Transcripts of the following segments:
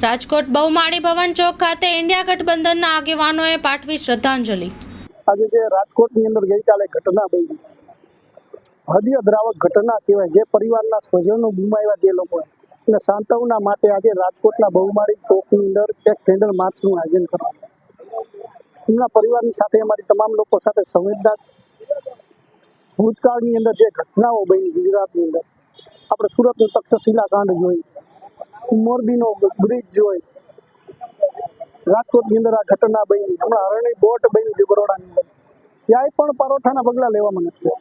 રાજકોટ બહુમાળી ભવન ચોક ખાતે ઇન્ડિયા ગઠબંધનના આગેવાનોએ પાઠવી શ્રદ્ધાંજલિ. આજે જે રાજકોટની અંદર ગઈકાલે ઘટના બની, હૃદય દ્રાવક ઘટના કહેવાય, જે પરિવારના સ્વજનો ગુમાવ્યા જે લોકો અને સાંતવના માટે આજે રાજકોટના બહુમાળી ચોકની અંદર એક કેન્ડલ માર્ચનું આયોજન કરવામાં એમના પરિવારની સાથે અમારી તમામ લોકો સાથે સંવેદના ભૂતકાળની અંદર જે ઘટનાઓ બની ગુજરાતની અંદર, આપણે સુરતનું તક્ષશિલા કાંડ જોઈ. મોરબીનો બ્રિજ જોઈ. રાજકોટની અંદર આ ઘટના બની. હમણાં અરણી બોટ બની છે બરોડાની અંદર. ક્યાંય પણ પરોઠાના પગલાં લેવામાં નથી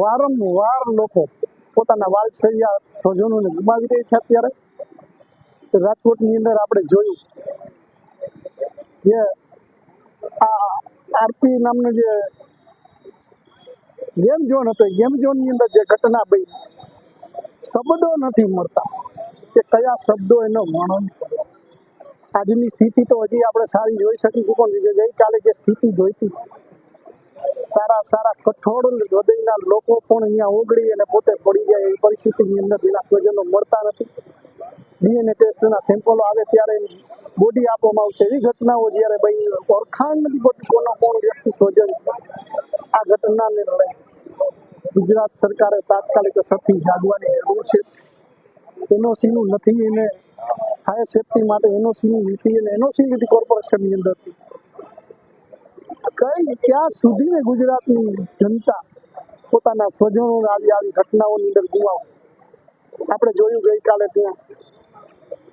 વારંવાર લોકો પોતાના વાલસૈયા સ્વજનોને ગુમાવી રહી છે અત્યારે. રાજકોટની અંદર આપણે જોયું જે આ આરપી નામનું જે ગેમ ઝોન હતો. ગેમ ઝોનની અંદર જે ઘટના બની. શબ્દો નથી મળતા. કયા શબ્દો એનો વર્ણન આજની સ્થિતિ તો હજી આપણે સારી જોઈ શકી છે, પણ ગઈકાલે જે સ્થિતિ જોઈતી, સારા સારા કઠોળ હૃદયના લોકો પણ અહીંયા ઓગળી અને પોતે પડી જાય એવી પરિસ્થિતિની અંદર જેના સ્વજનો મળતા નથી. ડીએનએ ટેસ્ટના સેમ્પલો આવે ત્યારે બોડી આપવામાં આવશે. એવી ઘટનાઓ જ્યારે ભાઈ ઓળખાણ નથી પડતી કોનો કોણ વ્યક્તિ સ્વજન છે. આ ઘટનાને લઈ ગુજરાત સરકારે તાત્કાલિક અસરથી જાગવાની જરૂર છે. એનઓસીનું નથી એને ફાયર સેફટી માટે એનઓસીની નીતિ અને એનઓસી કોર્પોરેશન કોર્પોરેશનની અંદરથી કઈ ક્યાં સુધીને ગુજરાતની જનતા પોતાના સ્વજનો આવી આવી ઘટનાઓની અંદર ગુમાવશે. આપણે જોયું ગઈકાલે ત્યાં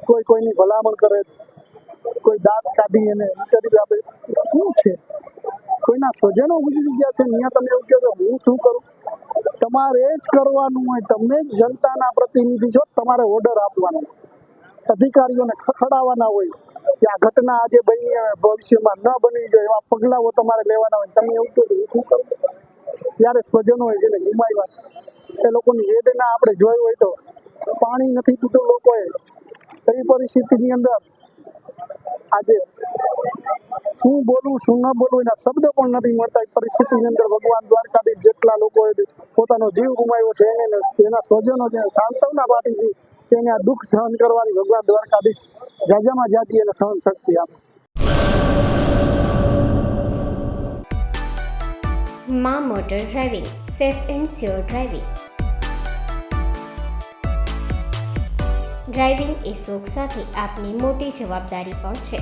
કોઈ કોઈની ભલામણ કરે કોઈ દાંત કાઢી એને ઇન્ટરવ્યુ આપે. શું છે? કોઈના સ્વજનો ગુજરી ગયા છે? અહીંયા તમે એવું કહો હું શું કરું? તમારે જ કરવાનું હોય. તમે જ જનતાના પ્રતિનિધિ છો, તમારે ઓર્ડર આપવાનો. અધિકારીઓને ખખડાવવાના હોય. કે આ ઘટના આજે બની ભવિષ્યમાં ન બની જોઈએ એવા પગલાઓ તમારે લેવાના હોય. તમે એવું કહો શું કરો? ત્યારે સ્વજનો હોય જેને ગુમાવ્યા છે, એ લોકોની વેદના આપણે જોઈ હોય તો પાણી નથી પીતું લોકોએ. એવી પરિસ્થિતિની અંદર આજે શું બોલવું શું ન બોલવું એના શબ્દો પણ નથી મળતા. એ પરિસ્થિતિની અંદર ભગવાન દ્વારકાધીશ જેટલા લોકોએ પોતાનો જીવ ગુમાવ્યો છે, એને એના સ્વજનો છે સાંત્વના પાટીથી તેને આ દુઃખ સહન કરવાની ભગવાન દ્વારકાધીશ જાજામાં જાજી એને સહન શક્તિ આપે. મા motor driving, safe and sure driving. Driving એ શોખ સાથે આપની મોટી જવાબદારી પણ છે.